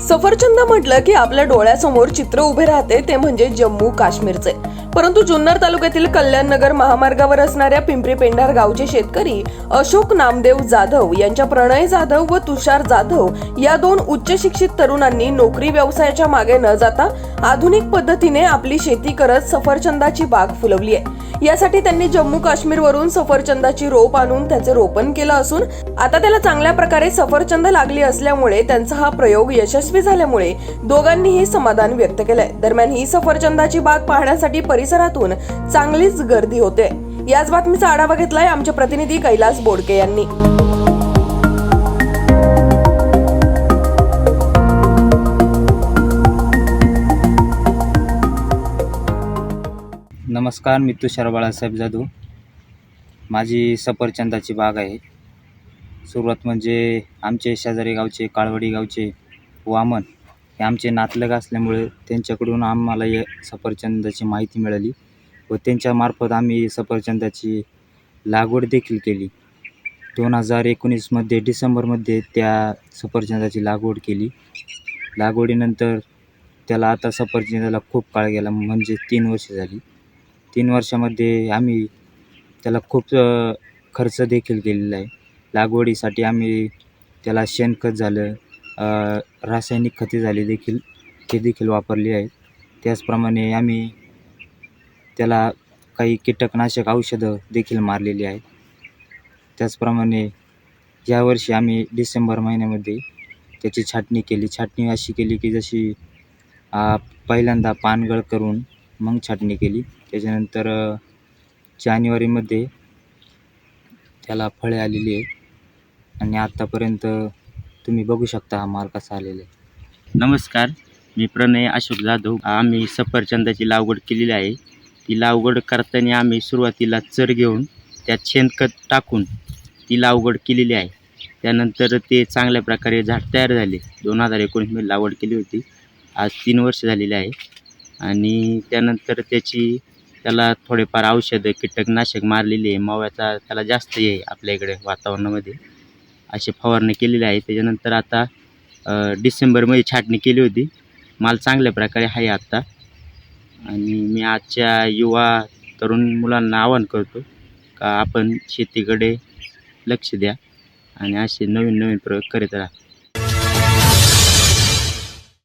सफरचंद म्हटलं की आपल्या डोळ्यासमोर चित्र उभे राहते ते म्हणजे जम्मू काश्मीरचे परंतु जुन्नर तालुक्यातील कल्याणनगर महामार्गावर असणाऱ्या पिंपरी पेंढार गावचे शेतकरी अशोक नामदेव जाधव यांच्या प्रणय जाधव व तुषार जाधव या दोन उच्च शिक्षित तरुणांनी नोकरी व्यवसायाच्या मागे न जाता आधुनिक पद्धतीने आपली शेती करत सफरचंदाची बाग फुलवली आहे. यासाठी त्यांनी जम्मू काश्मीरवरून सफरचंदाची रोप आणून त्याचे रोपण केलं असून आता त्याला चांगल्या प्रकारे सफरचंद लागली असल्यामुळे त्यांचा हा प्रयोग यशस्वी झाल्यामुळे दोघांनीही समाधान व्यक्त केलंय. दरम्यान ही सफरचंदाची बाग पाहण्यासाठी परिसरातून चांगलीच गर्दी होते. याच बातमीचा आढावा घेतलाय आमचे प्रतिनिधी कैलास बोडके यांनी. नमस्कार मी तुषार बाळासाहेब जाधव. माझी सफरचंदाची बाग आहे. सुरुवात म्हणजे आमचे शेजारी गावचे काळवडी गावचे वामन हे आमचे नातलग असल्यामुळे त्यांच्याकडून आम्हाला या सफरचंदाची माहिती मिळाली व त्यांच्यामार्फत आम्ही सफरचंदाची लागवड देखील केली. दोन हजार एकोणीसमध्ये डिसेंबरमध्ये त्या सफरचंदाची लागवड केली. लागवडीनंतर त्याला आता सफरचंदाला खूप काळ गेला म्हणजे तीन वर्ष झाली. तीन वर्षामध्ये आम्ही त्याला खूप खर्च देखील केलेला आहे. लागवडीसाठी आम्ही त्याला शेणखत झालं रासायनिक खते झाली देखील ते देखील वापरली आहेत. त्याचप्रमाणे आम्ही त्याला काही कीटकनाशक औषधं देखील मारलेली आहेत. त्याचप्रमाणे यावर्षी आम्ही डिसेंबर महिन्यामध्ये त्याची छाटणी केली. छाटणी अशी केली की जशी पहिल्यांदा पानगळ करून मग छाटणी केली. त्याच्यानंतर जानेवारीमध्ये त्याला फळे आलेली आहेत. आणि आत्तापर्यंत तुम्ही बघू शकता हा माल कसा आलेला आहे. नमस्कार मी प्रणय अशोक जाधव. आम्ही सफरचंदाची लागवड केलेली आहे. ती लागवड करताना आम्ही सुरुवातीला चर घेऊन त्यात शेणखत टाकून ती लागवड केलेली आहे. त्यानंतर ते चांगल्या प्रकारे झाड तयार झाले. दोन हजार एकोणीसमध्ये लागवड केली होती. आज तीन वर्ष झालेली आहे. आणि त्यानंतर त्याची त्याला थोडेफार औषधं कीटकनाशक मारलेली आहे. माव्याचा त्याला जास्त हे आहे आपल्या इकडे वातावरणामध्ये. अशी फवारणी केलेली आहे. त्याच्यानंतर आता डिसेंबरमध्ये छाटणी केली होती. माल चांगल्या प्रकारे आहे आत्ता आणि मी आजच्या युवा तरुण मुलांना आवाहन करतो का आपण शेतीकडे लक्ष द्या आणि असे नवीन नवीन प्रयोग करीत राहा.